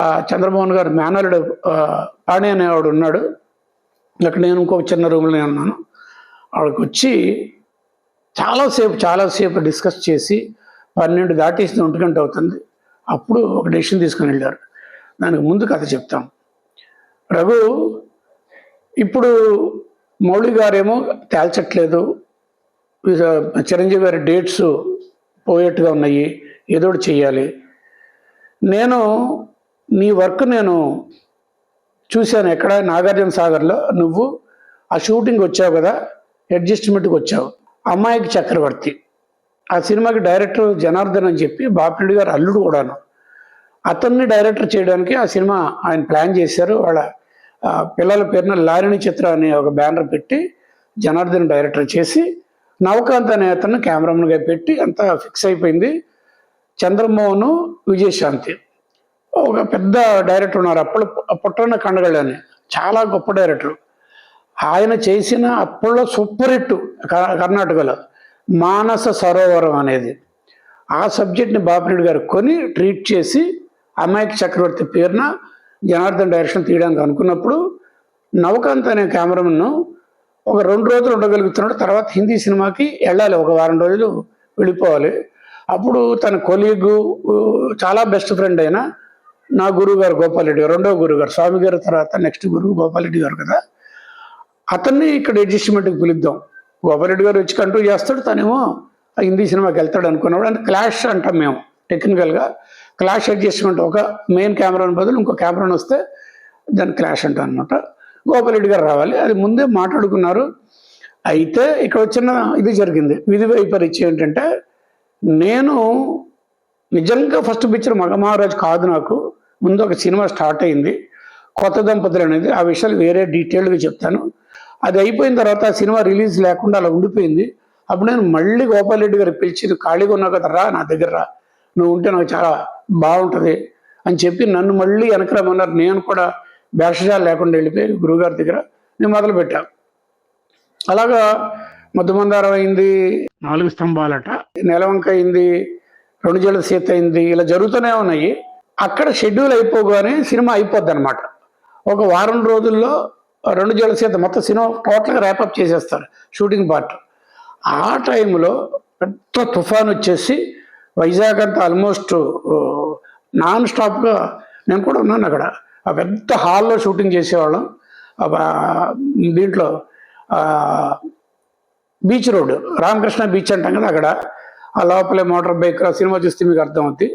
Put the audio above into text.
ఆ చంద్రమోహన్ గారు మేనల్లుడు పాణి అనేవాడు ఉన్నాడు. అక్కడ నేను ఇంకొక చిన్న రూమ్లోనే ఉన్నాను. ఆవిడకి వచ్చి చాలాసేపు చాలాసేపు డిస్కస్ చేసి పన్నెండు దాటేసిన ఒంటి గంట అవుతుంది. అప్పుడు ఒక డెసిషన్ తీసుకుని వెళ్ళారు. దానికి ముందు కథ చెప్తాం. రఘు ఇప్పుడు మౌళి గారేమో తేల్చట్లేదు. చిరంజీవి గారి డేట్స్ పోయేట్టుగా ఉన్నాయి. ఏదో ఒకటి చెయ్యాలి. నేను నీ వర్క్ నేను చూశాను ఎక్కడ? నాగార్జున సాగర్లో. నువ్వు ఆ షూటింగ్ వచ్చావు కదా? అడ్జస్ట్మెంట్కి వచ్చావు. అమ్మాయికి చక్రవర్తి. ఆ సినిమాకి డైరెక్టర్ జనార్దన్ అని చెప్పి బాపిరెడ్డి గారు అల్లుడు కూడాను. అతన్ని డైరెక్టర్ చేయడానికి ఆ సినిమా ఆయన ప్లాన్ చేశారు. వాళ్ళ పిల్లల పేరున లారిణి చిత్ర అనే ఒక బ్యానర్ పెట్టి జనార్దన్ డైరెక్టర్ చేసి నవకాంత్ అనే అతను కెమెరామెన్గా పెట్టి అంతా ఫిక్స్ అయిపోయింది. చంద్రమోహన్ విజయశాంతి. ఒక పెద్ద డైరెక్టర్ ఉన్నారు. అప్పుడు పుట్టన్న కండగళ్ళు అని. చాలా గొప్ప డైరెక్టర్. ఆయన చేసిన అప్పుల్లో సూపర్ హిట్ క- కర్ణాటకలో. మానస సరోవరం అనేది. ఆ సబ్జెక్ట్ని బాపిరెడ్డి గారు కొని ట్రీట్ చేసి అమాయక చక్రవర్తి పేరున జనార్దన్ డైరెక్షన్ తీయడానికి అనుకున్నప్పుడు నవకాంత్ అనే కెమెరామెన్ను ఒక రెండు రోజులు ఉండగలుగుతున్నాడు. తర్వాత హిందీ సినిమాకి వెళ్ళాలి. ఒక వారం రోజులు వెళ్ళిపోవాలి. అప్పుడు తన కొలీగు చాలా బెస్ట్ ఫ్రెండ్ అయిన నా గురువు గారు గోపాలరెడ్డి గారు రెండో గురువు గారు స్వామి గారి తర్వాత నెక్స్ట్ గురువు గోపాలరెడ్డి గారు కదా. అతన్ని ఇక్కడ అడ్జస్ట్మెంట్కి పిలుద్దాం. గోపాలరెడ్డి గారు వచ్చి కంట్రోల్ చేస్తాడు తనేమో ఆ హిందీ సినిమాకి వెళ్తాడు అనుకున్నాడు. అంటే క్లాష్ అంటాం మేము టెక్నికల్గా. క్లాష్ అడ్జస్ట్మెంట్ ఒక మెయిన్ కెమెరాని బదులు ఇంకో కెమెరాని వస్తే దాన్ని క్లాష్ అంటాం అనమాట గోపాలరెడ్డి గారు రావాలి. అది ముందే మాట్లాడుకున్నారు. అయితే ఇక్కడ వచ్చిన ఇది జరిగింది. విధి వైపరీత్యం ఏంటంటే నేను నిజంగా ఫస్ట్ పిక్చర్ మగమహారాజ్ కాదు నాకు. ముందు ఒక సినిమా స్టార్ట్ అయింది. కొత్త దంపతులు అనేది ఆ విషయాలు వేరే డీటెయిల్గా చెప్తాను. అది అయిపోయిన తర్వాత ఆ సినిమా రిలీజ్ లేకుండా అలా ఉండిపోయింది. అప్పుడు నేను మళ్ళీ గోపాల్ రెడ్డి గారు పిలిచి "నువ్వు ఖాళీగా ఉన్నావు కదా రా నా దగ్గర రా. నువ్వు ఉంటే నాకు చాలా బాగుంటుంది. అని చెప్పి నన్ను మళ్ళీ వెనక రమ్మన్నారు. నేను కూడా భేషజాలు లేకుండా వెళ్ళిపోయి గురువుగారి దగ్గర నేను మొదలు పెట్టాను అలాగా మధుమందారం అయింది. నాలుగు స్తంభాలట. నెలవంక అయింది. రెండు జల సీత అయింది ఇలా జరుగుతూనే ఉన్నాయి. అక్కడ షెడ్యూల్ అయిపోగానే సినిమా అయిపోద్ది అనమాట ఒక వారం రోజుల్లో రెండు జల సీత మొత్తం సినిమా టోటల్గా ర్యాపప్ చేసేస్తారు షూటింగ్ పార్ట్. ఆ టైంలో పెద్ద తుఫాన్ వచ్చేసి వైజాగ్ అంతా ఆల్మోస్ట్ నాన్ స్టాప్గా నేను కూడా ఉన్నాను అక్కడ. ఆ పెద్ద హాల్లో షూటింగ్ చేసేవాళ్ళం. దీంట్లో బీచ్ రోడ్ రామకృష్ణ బీచ్ అంటాం కదా అక్కడ. ఆ లోపలే మోటార్ బైక్ సినిమా చూస్తే మీకు అర్థమవుతుంది